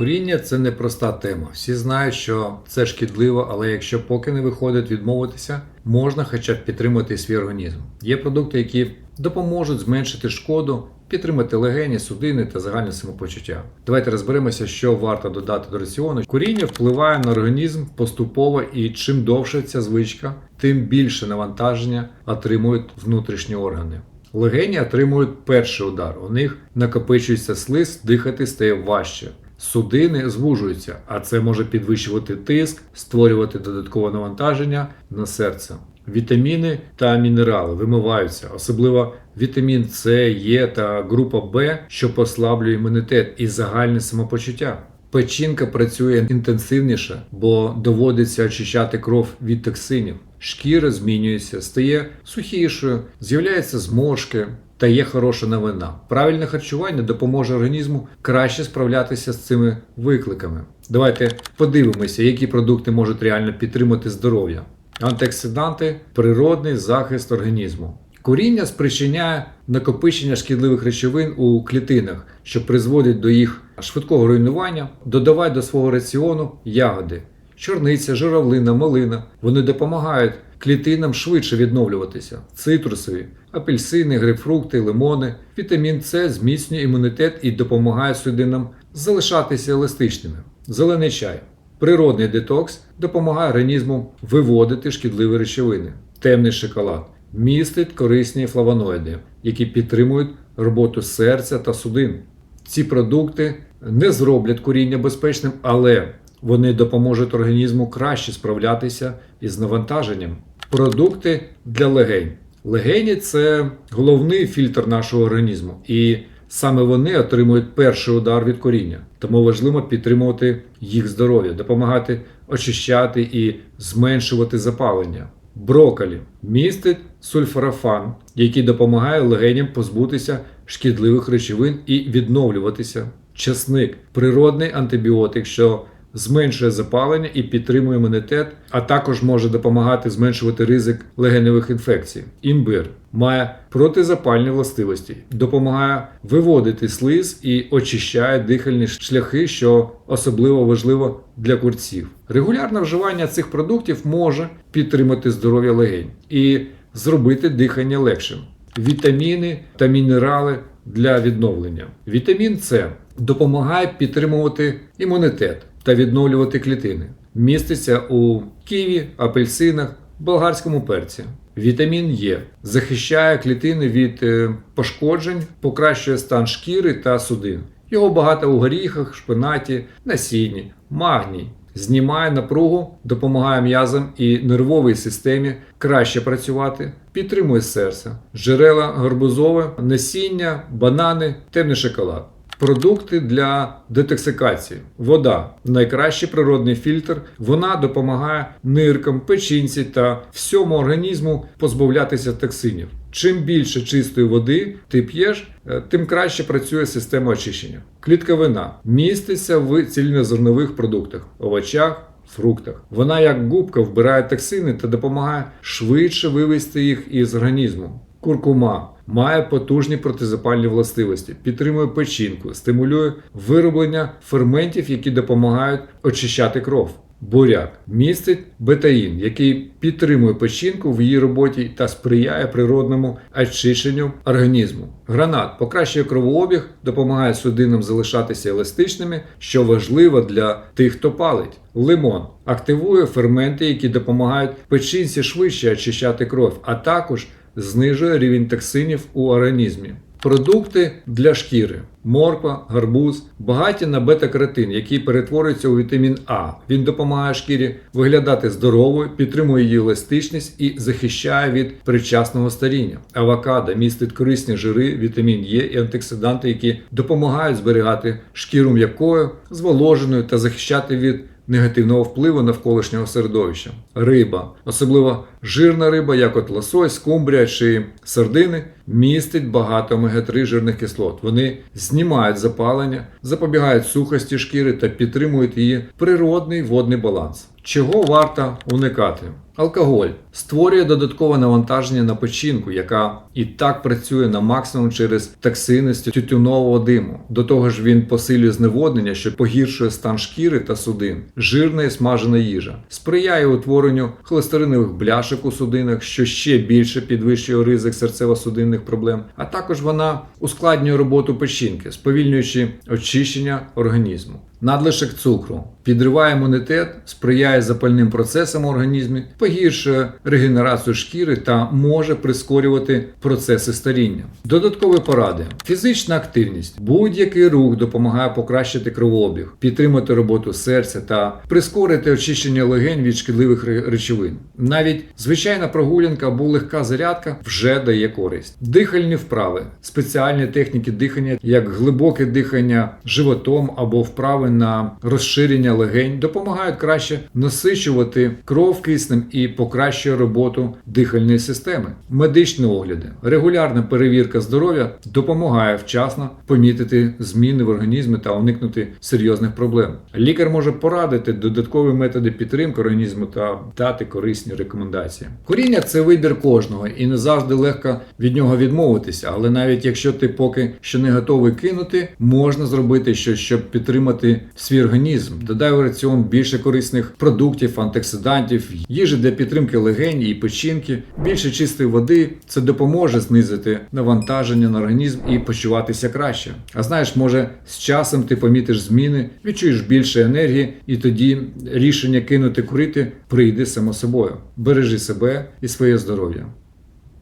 Куріння це непроста тема. Всі знають, що це шкідливо, але якщо поки не виходить відмовитися, можна хоча б підтримати свій організм. Є продукти, які допоможуть зменшити шкоду, підтримати легені, судини та загальне самопочуття. Давайте розберемося, що варто додати до раціону. Куріння впливає на організм поступово, і чим довше ця звичка, тим більше навантаження отримують внутрішні органи. Легені отримують перший удар. У них накопичується слиз, дихати стає важче. Судини звужуються, а це може підвищувати тиск, створювати додаткове навантаження на серце. Вітаміни та мінерали вимиваються, особливо вітамін С, Е та група Б, що послаблює імунітет і загальне самопочуття. Печінка працює інтенсивніше, бо доводиться очищати кров від токсинів. Шкіра змінюється, стає сухішою, з'являються зморшки. Та є хороша новина. Правильне харчування допоможе організму краще справлятися з цими викликами. Давайте подивимося, які продукти можуть реально підтримати здоров'я. Антиоксиданти природний захист організму. Куріння спричиняє накопичення шкідливих речовин у клітинах, що призводить до їх швидкого руйнування. Додавай до свого раціону ягоди, чорниця, журавлина, малина. Вони допомагають клітинам швидше відновлюватися. Цитрусові, апельсини, грейпфрукти, лимони. Вітамін С зміцнює імунітет і допомагає судинам залишатися еластичними. Зелений чай. Природний детокс допомагає організму виводити шкідливі речовини. Темний шоколад містить корисні флавоноїди, які підтримують роботу серця та судин. Ці продукти не зроблять куріння безпечним, але вони допоможуть організму краще справлятися із навантаженням. Продукти для легень. Легені це головний фільтр нашого організму, і саме вони отримують перший удар від коріння. Тому важливо підтримувати їх здоров'я, допомагати очищати і зменшувати запалення. Брокколі містить сульфорафан, який допомагає легеням позбутися шкідливих речовин і відновлюватися. Часник природний антибіотик, що зменшує запалення і підтримує імунітет, а також може допомагати зменшувати ризик легеневих інфекцій. Імбир має протизапальні властивості, допомагає виводити слиз і очищає дихальні шляхи, що особливо важливо для курців. Регулярне вживання цих продуктів може підтримати здоров'я легень і зробити дихання легшим. Вітаміни та мінерали для відновлення. Вітамін С допомагає підтримувати імунітет та відновлювати клітини. Міститься у ківі, апельсинах, болгарському перці. Вітамін Е захищає клітини від е, пошкоджень, покращує стан шкіри та судин. Його багато у горіхах, шпинаті, насінні, магній. Знімає напругу, допомагає м'язам і нервовій системі краще працювати, підтримує серце, джерела гарбузове, насіння, банани, темний шоколад. Продукти для детоксикації. Вода найкращий природний фільтр. Вона допомагає ниркам, печінці та всьому організму позбавлятися токсинів. Чим більше чистої води ти п'єш, е, тим краще працює система очищення. Клітковина міститься в цільнозернових продуктах, овочах. Фруктах. Вона як губка вбирає токсини та допомагає швидше вивести їх із організму. Куркума має потужні протизапальні властивості, підтримує печінку, стимулює вироблення ферментів, які допомагають очищати кров. Буряк містить бетаїн, який підтримує печінку в її роботі та сприяє природному очищенню організму. Гранат покращує кровообіг, допомагає судинам залишатися еластичними, що важливо для тих, хто палить. Лимон активує ферменти, які допомагають печінці швидше очищати кров, а також знижує рівень токсинів у організмі. Продукти для шкіри: морква, гарбуз, багаті на бета-каротин, який перетворюється у вітамін А. Він допомагає шкірі виглядати здоровою, підтримує її еластичність і захищає від причасного старіння. Авокадо містить корисні жири, вітамін Е і антиоксиданти, які допомагають зберігати шкіру м'якою, зволоженою та захищати від негативного впливу навколишнього середовища. Риба, особливо жирна риба, як от лосось, скумбрія чи сардини, містить багато омега-3 жирних кислот. Вони знімають запалення, запобігають сухості шкіри та підтримують її природний водний баланс. Чого варто уникати? Алкоголь створює додаткове навантаження на печінку, яка і так працює на максимум через токсини з тютюнового диму. До того ж, він посилює зневоднення, що погіршує стан шкіри та судин. Жирна і смажена їжа сприяє утворенню холестеринових бляшок у судинах, що ще більше підвищує ризик серцево-судинних проблем. А також вона ускладнює роботу печінки, сповільнюючи очищення організму. Надлишок цукру підриває імунітет, сприяє запальним процесам у організмі, погіршує регенерацію шкіри та може прискорювати процеси старіння. Додаткові поради: фізична активність, будь-який рух допомагає покращити кровообіг, підтримати роботу серця та прискорити очищення легень від шкідливих речовин. Навіть звичайна прогулянка або легка зарядка вже дає користь. Дихальні вправи, спеціальні техніки дихання, як глибоке дихання животом або вправи на розширення легень, допомагають краще насичувати кров киснем і покращує роботу дихальної системи. Медичні огляди, регулярна перевірка здоров'я допомагає вчасно помітити зміни в організмі та уникнути серйозних проблем. Лікар може порадити додаткові методи підтримки організму та дати корисні рекомендації. Коріння це вибір кожного, і не завжди легко від нього відмовитися. Але навіть якщо ти поки що не готовий кинути, можна зробити щось, щоб підтримати свій організм. Додай у раціон більше корисних продуктів, антиоксидантів, їжі для підтримки легень і печінки, більше чистої води. Це допоможе знизити навантаження на організм і почуватися краще. А знаєш, може з часом ти помітиш зміни, відчуєш більше енергії, і тоді рішення кинути курити прийде само собою. Бережи себе і своє здоров'я.